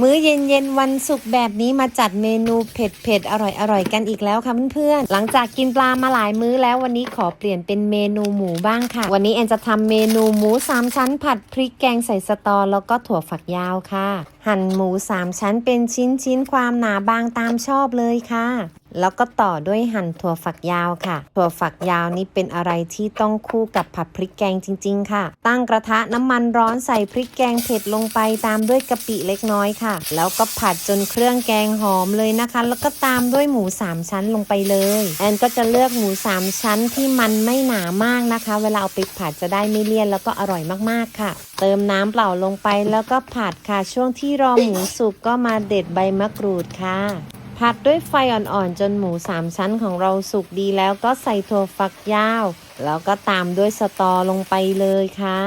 มื้อเย็นเย็นวันศุกร์แบบนี้มาจัดเมนูเผ็ดเผ็ดอร่อยอร่อยกันอีกแล้วค่ะเพื่อนๆหลังจากกินปลามาหลายมื้อแล้ววันนี้ขอเปลี่ยนเป็นเมนูหมูบ้างค่ะ วันนี้แอนจะทำเมนูหมูสามชั้น ผัดพริกแกงใส่สตอแล้วก็ถั่วฝักยาวค่ะ หั่นหมูสามชั้นเป็นชิ้นๆความหนาบางตามชอบเลยค่ะ แล้วก็ต่อด้วยหั่นถั่วฝักยาวค่ะ ถั่วฝักยาวนี่เป็นอะไรที่ต้องคู่กับผัดพริกแกงจริง ๆ ค่ะ ตั้งกระทะน้ำมันร้อนใส่พริกแกงเผ็ดลงไปตามด้วยกะปิเล็กน้อยค่ะ แล้วก็ผัดจนเครื่องแกงหอมเลยนะคะ แล้วก็ตามด้วยหมูสามชั้นลงไปเลย แอนก็จะเลือกหมูสามชั้นที่มันไม่หนามากนะคะ เวลาเอาไปผัดจะได้ไม่เลี่ยนแล้วก็อร่อยมากๆค่ะ เติมน้ำเปล่าลงไปแล้วก็ผัดค่ะ ช่วงที่รอหมูสุกก็มาเด็ดใบมะกรูดค่ะ ผัดด้วยไฟอ่อนๆ จนหมูสามชั้นของเราสุกดีแล้วก็ใส่ถั่วฝักยาว แล้วก็ตามด้วยสตอลงไปเลยค่ะ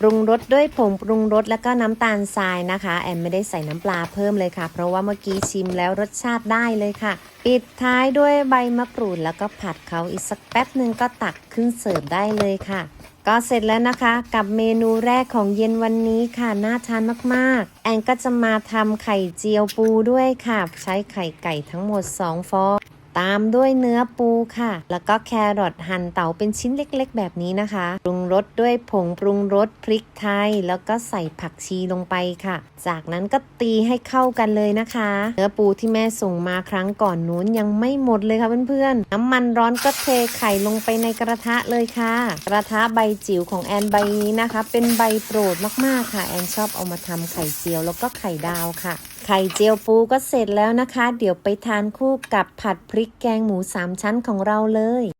ปรุงรสด้วยผงปรุงรสแล้วก็น้ำตาลทรายนะคะ แอมไม่ได้ใส่น้ำปลาเพิ่มเลยค่ะ เพราะว่าเมื่อกี้ชิมแล้วรสชาติได้เลยค่ะ ปิดท้ายด้วยใบมะกรูดแล้วก็ผัดเขาอีกสักแป๊บหนึ่งก็ตักขึ้นเสิร์ฟได้เลยค่ะ ก็เสร็จแล้วนะคะกับเมนูแรกของเย็นวันนี้ค่ะน่าทานมากๆ แอนก็จะมาทำไข่เจียวปูด้วยค่ะ ใช้ไข่ไก่ทั้งหมด 2 ฟอง ตามด้วยเนื้อปูค่ะ แล้วก็แครอทหั่นเต๋าเป็นชิ้นเล็กๆ แบบนี้นะคะ ปรุงรสด้วยผงปรุงรสพริกไทย แล้วก็ใส่ผักชีลงไปค่ะ จากนั้นก็ตีให้เข้ากันเลยนะคะ เนื้อปูที่แม่ส่งมาครั้งก่อนนู้นยังไม่หมดเลยค่ะเพื่อนๆ น้ำมันร้อนก็เทไข่ลงไปในกระทะเลยค่ะ กระทะใบจิ๋วของแอนใบนี้นะคะ เป็นใบโปรดมากๆค่ะ แอนชอบเอามาทำไข่เจียวแล้วก็ไข่ดาวค่ะ ไข่เจียวปูก็เสร็จแล้วนะคะ เดี๋ยวไปทานคู่กับผัดพริกแกงหมูสามชั้นของเราเลย